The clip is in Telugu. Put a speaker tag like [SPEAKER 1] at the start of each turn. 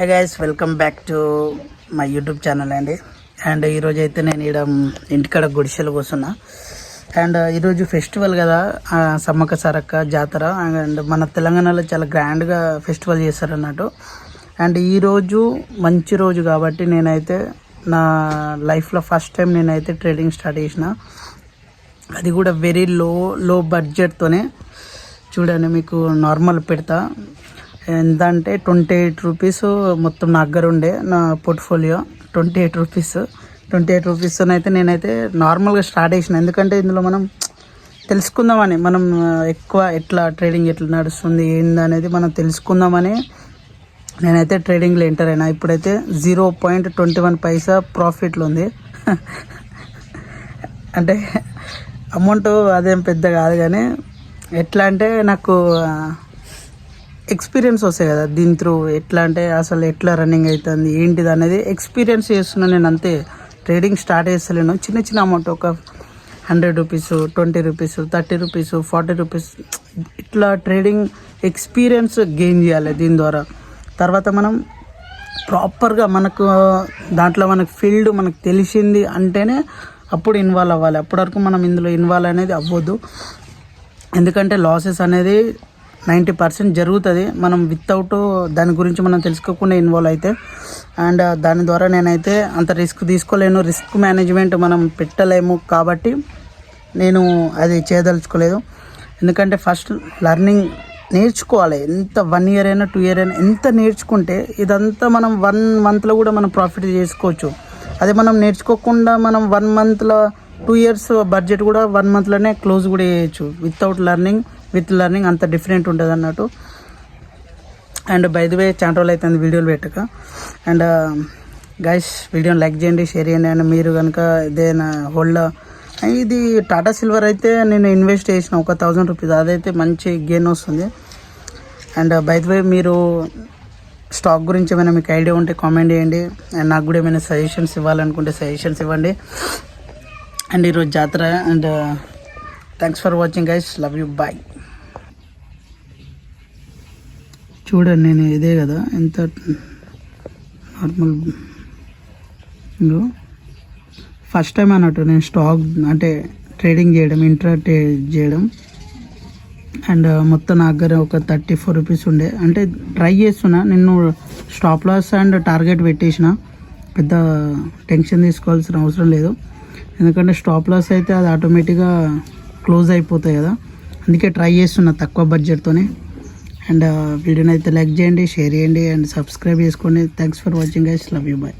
[SPEAKER 1] Hi guys welcome back to my YouTube channel అండి. అండ్ ఈరోజు అయితే నేను ఇక్కడ ఇంటికాడ గుడిసెలు కూర్చున్నా. అండ్ ఈరోజు ఫెస్టివల్ కదా సమ్మక్క సరక్క జాతర అండ్ మన తెలంగాణలో చాలా గ్రాండ్గా ఫెస్టివల్ చేస్తారన్నట్టు. అండ్ ఈరోజు మంచి రోజు కాబట్టి నేనైతే నా లైఫ్లో ఫస్ట్ టైం నేనైతే ట్రేడింగ్ స్టార్ట్ చేసిన. అది కూడా వెరీ లో లో బడ్జెట్తోనే చూడండి మీకు నార్మల్ పెడతా. ఎంత అంటే ట్వంటీ ఎయిట్ రూపీస్ మొత్తం నా దగ్గర ఉండే నా portfolio. Twenty eight rupees. Twenty eight rupees అయితే నేనైతే నార్మల్గా స్టార్ట్ చేసిన. ఎందుకంటే ఇందులో మనం తెలుసుకుందామని మనం ఎక్కువ ఎట్లా ట్రేడింగ్ ఎట్లా నడుస్తుంది ఏంది అనేది మనం తెలుసుకుందామని నేనైతే ట్రేడింగ్లో ఎంటర్ అయినా. ఇప్పుడైతే జీరో పాయింట్ ట్వంటీ వన్ పైసా ప్రాఫిట్లో ఉంది. అంటే అమౌంట్ అదేం పెద్ద కాదు కానీ ఎట్లా అంటే నాకు ఎక్స్పీరియన్స్ వస్తాయి కదా దీని త్రూ ఎట్లా అంటే అసలు ఎట్లా రన్నింగ్ అవుతుంది ఏంటిది అనేది ఎక్స్పీరియన్స్ చేస్తున్నా నేను అంతే. ట్రేడింగ్ స్టార్ట్ చేస్తలేను. చిన్న చిన్న అమౌంట్ ఒక hundred rupees twenty rupees thirty rupees forty rupees ఇట్లా ట్రేడింగ్ ఎక్స్పీరియన్స్ గెయిన్ చేయాలి దీని ద్వారా. తర్వాత మనం ప్రాపర్గా మనకు దాంట్లో మనకు ఫీల్డ్ మనకు తెలిసింది అంటేనే అప్పుడు ఇన్వాల్వ్ అవ్వాలి. అప్పటి వరకు మనం ఇందులో ఇన్వాల్వ్ అనేది అవ్వద్దు. ఎందుకంటే లాసెస్ అనేది నైంటీ పర్సెంట్ జరుగుతుంది. మనం వితౌట్ దాని గురించి మనం తెలుసుకోకుండా ఇన్వాల్వ్ అయితే అండ్ దాని ద్వారా నేనైతే అంత రిస్క్ తీసుకోలేను. రిస్క్ మేనేజ్మెంట్ మనం పెట్టలేము కాబట్టి నేను అది చేయదలుచుకోలేదు. ఎందుకంటే ఫస్ట్ లర్నింగ్ నేర్చుకోవాలి. ఎంత వన్ ఇయర్ అయినా టూ ఇయర్ అయినా ఎంత నేర్చుకుంటే ఇదంతా మనం వన్ మంత్లో కూడా మనం ప్రాఫిట్ చేసుకోవచ్చు. అదే మనం నేర్చుకోకుండా మనం వన్ మంత్లో టూ ఇయర్స్ బడ్జెట్ కూడా వన్ మంత్లోనే క్లోజ్ కూడా చేయొచ్చు. వితౌట్ లర్నింగ్ విత్ లర్నింగ్ అంత డిఫరెంట్ ఉంటుంది అన్నట్టు. అండ్ బై ది వే చాలా రోజులు అవుతుంది వీడియోలు పెట్టక. అండ్ గైస్ వీడియోని లైక్ చేయండి షేర్ చేయండి. అండ్ మీరు కనుక ఇదేనా హోల్డ్ ఇది టాటా సిల్వర్ అయితే నేను ఇన్వెస్ట్ చేసిన ఒక థౌజండ్ రూపీస్ అదైతే మంచి గెయిన్ వస్తుంది. అండ్ బై ది వే మీరు స్టాక్ గురించి ఏమైనా మీకు ఐడియా ఉంటే కామెంట్ చేయండి. అండ్ నాకు కూడా ఏమైనా సజెషన్స్ ఇవ్వాలనుకుంటే సజెషన్స్ ఇవ్వండి. అండ్ ఈరోజు జాతర and thanks for watching guys love you bye చూడండి నేను ఇదే కదా. ఎంత నార్మల్ ఫస్ట్ టైం అన్నట్టు నేను స్టాక్ అంటే ట్రేడింగ్ చేయడం ఇంట్రా చేయడం. అండ్ uh, మొత్తం నా దగ్గర ఒక థర్టీ ఫోర్ రూపీస్ ఉండే. అంటే ట్రై చేస్తున్నా. నేను స్టాప్ లాస్ అండ్ టార్గెట్ పెట్టేసిన. పెద్ద టెన్షన్ తీసుకోవాల్సిన అవసరం లేదు. ఎందుకంటే స్టాప్ లాస్ అయితే అది ఆటోమేటిక్గా క్లోజ్ అయిపోతాయి కదా. అందుకే ట్రై చేస్తున్నా తక్కువ బడ్జెట్తోనే అండ్ uh, వీడియోని అయితే లైక్ చేయండి షేర్ చేయండి అండ్ సబ్స్క్రైబ్ చేసుకోండి. Thanks for watching guys love you bye